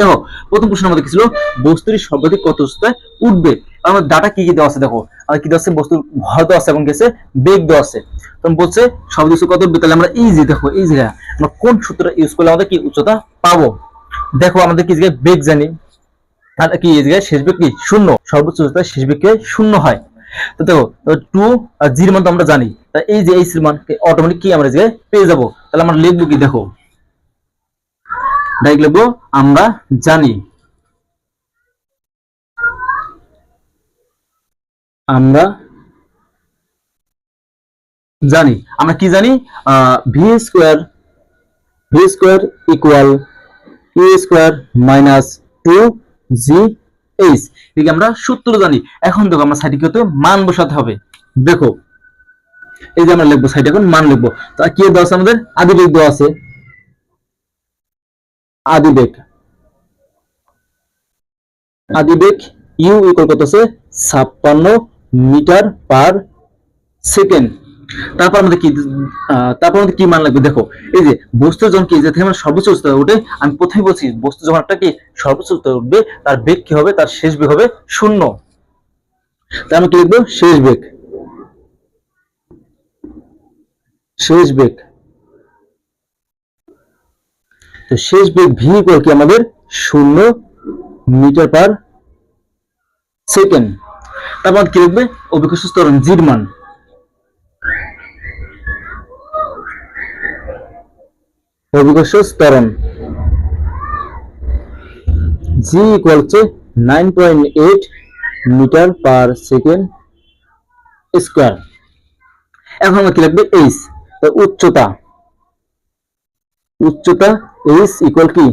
দেখো প্রথম প্রশ্ন আমাদের কি ছিল? বস্তুর সর্বাধিক কত উচ্চতায় উঠবে। আমার ডাটা কি কি দেওয়া আছে দেখো? আমাদের কি দেওয়া আছে? বস্তুর ভর দেওয়া আছে এবং গেছে বেগ দেওয়া আছে। তখন বলছে উচ্চতা কত উঠবে? তাহলে আমরা ইজি দেখো এই জায়গায় আমরা কোন সূত্রটা ইউজ করলে আমাদের কি উচ্চতা পাবো? দেখো, আমাদের কি জায়গায় বেগ জানি। আর কি এই জায়গায় শেষ বেগ কি? শূন্য। সর্বোচ্চ উচ্চতা শেষ বেগ কি শূন্য হয়। তো দেখো টু আর জির মান তো আমরা জানি। তা এই যে এই মান অটোমেটিক কি আমরা জায়গায় পেয়ে যাব? তাহলে আমরা লিখব কি দেখো? ডাইরেক্ট লিখব আমরা জানি। আমরা জানি। আমরা কি জানি? V square V square equal U square minus two G H ঠিক আমরা সূত্র জানি। এখন দেখো আমরা সাইডে কি হতে মান বসাতে হবে। দেখো, এই যে আমরা লিখব সাইডে এখন মান লিখব। তা কি দেওয়া আছে আমাদের? আদি বেগ দেওয়া আছে আদি বেগ। আদি বেগ ইউ ইকুয়াল আছে? ছাপ্পান্ন মিটার পার সেকেন্ড। তারপর আমাদের কি তারপর আমাদের কি মান লাগবে? দেখো, এই যে বস্তু যখন কি যে আমরা সর্বোচ্চ উচ্চতায় উঠে, আমি প্রথমে বলছি, বস্তু যখন একটা কি, সর্বোচ্চ উচ্চতায় উঠবে, তার বেগ কি হবে? তার শেষ বেগ হবে শূন্য। তাই আমরা কি লিখব? শেষ বেগ। শেষ বেগ। তো শেষ বেগ ভি ইকুয়াল কি আমাদের শূন্য মিটার পার সেকেন্ড। তারপর কি লিখবে? অভিকর্ষ ত্বরণ জির মান। অভিকর্ষ ত্বরণ। জি ইকুয়াল হচ্ছে point eight metre per second square. এখন আমরা কি লিখবে? এইচ উচ্চতা। উচ্চতা এইচ ইকুয়াল কি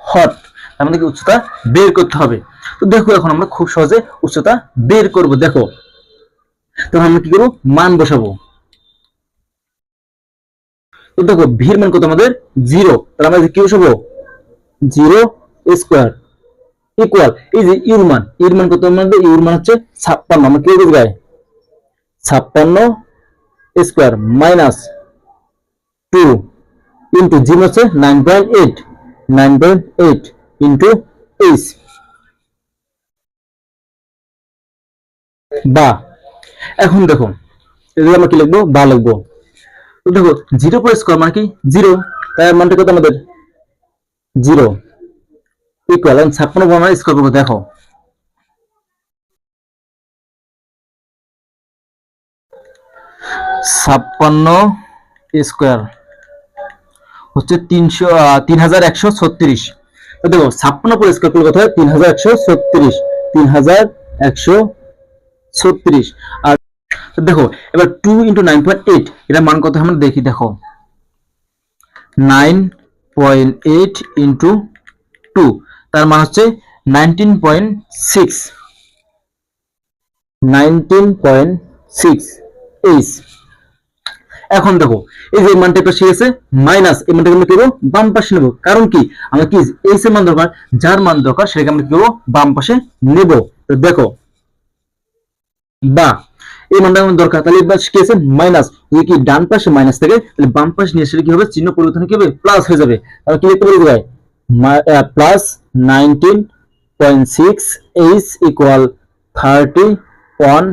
হট আমাদের কি উচ্চতা বের করতে হবে। তো দেখো এখন আমরা খুব সহজে উচ্চতা বের করব, দেখো। তখন আমরা কি করব? মান বসাবো। তো দেখো ভির মান কত আমাদের? জিরো তাহলে আমরা কি বসাবো? জিরো স্কোয়ার ইকুয়াল এই যে ইউর মান। ইউর মান কত আমাদের? ইউর মান হচ্ছে ছাপ্পান্ন। আমরা কি বুঝবে ছাপ্পান্ন square minus two into zero হচ্ছে nine point eight nine point eight into H বা এখন দেখো এদিকে আমরা কি লিখব? বা লিখব। দেখো জিরো পর স্কোয়ার মানে কি? জিরো তাই মানটা কত আমাদের? জিরো ইকুয়াল এখন ছাপ্পান্ন পর মানে স্কোয়ার করব, দেখো। ছাপ্পান্ন স্কোয়ার হচ্ছে তিনশো তিন হাজার একশো ছত্রিশ। দেখো, ছাপ্পান্ন পর স্কোয়ার করলে কত হয়? তিন হাজার একশো ছত্রিশ। তিন হাজার একশো ছত্রিশ। আর দেখো, এবার two into nine point eight এটা মান কত আমরা দেখি, দেখো। Nine point eight into two তার মান হচ্ছে nineteen point six nineteen point six H এখন দেখো, এই যে মানটা পাশে আছে মাইনাস এই মানটাকে আমরা কি করব? বাম পাশে নেব। কারণ কি? আমরা কি এইচ এর মান দরকার, যার মান দরকার, সেটাকে আমরা কি করব? বাম পাশে নেব। তো দেখো, বা, এই মানটা আমার দরকার। তাহলে এবার কি আছে? মাইনাস যদি কি ডান পাশে মাইনাস থাকে, তাহলে বাম পাশে নিয়ে সেটা কি হবে? চিহ্ন পরিবর্তন কি হবে? প্লাস হয়ে যাবে। তাহলে কি লিখতে পারি ভাই plus nineteen point six H equal thirty one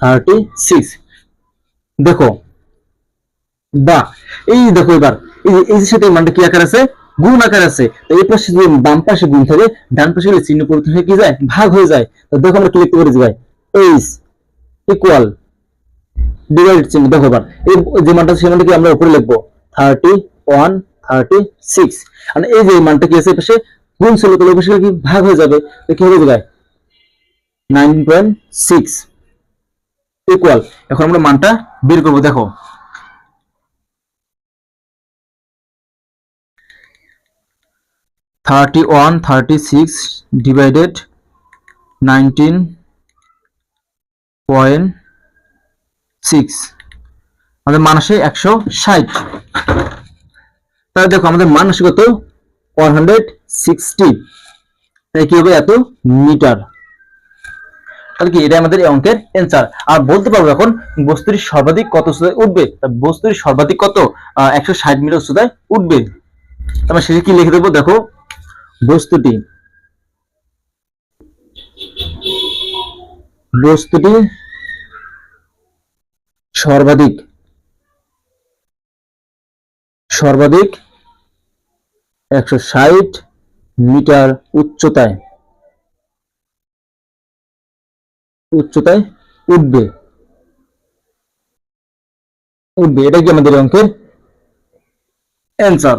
thirty six দেখো, বা, এই দেখো এবার, এই যে সাথে মানটা কি আকার আছে? গুণ আকার আছে। এই পাশে যদি বাম পাশে গুণ থাকে, ডান পাশে গেলে চিহ্ন পরিবর্তন হয়ে কি যায়? ভাগ হয়ে যায়। তো দেখো আমরা কি লিখতে পারি ভাই। এইচ ইকুয়াল ডিভাইড চিহ্ন, দেখো এবার। এই যে মানটা সেই মানটা কি আমরা উপরে লিখব। থার্টি ওয়ান থার্টি সিক্স আর এই যে মানটা কি আছে এই পাশে? গুণ ছিল, তাহলে কি? ভাগ হয়ে যাবে। তো কি হবে ভাই? নাইন পয়েন্ট সিক্স ইকুয়াল এখন আমরা মানটা বের করব, দেখো। Thirty one thirty six divided nineteen point six আমাদের মান আসে একশো ষাট। তাহলে দেখো, আমাদের মান আসে কত? ওয়ান হান্ড্রেড সিক্সটি তাই কি হবে এত? মিটার। তাহলে কি এটা আমাদের এই অঙ্কের অ্যান্সার আর বলতে পারব এখন, বস্তুর সর্বাধিক কত সুদায় উঠবে? বস্তুর সর্বাধিক কত? একশো ষাট মিটার সুদায় উঠবে। আমরা সেটা কি লিখে দেবো? দেখো, বস্তুটি। বস্তুটি সর্বাধিক সর্বাধিক একশো ষাট মিটার উচ্চতায়। উচ্চতায় উঠবে। উঠবে। এটা কি আমাদের অঙ্কের অ্যান্সার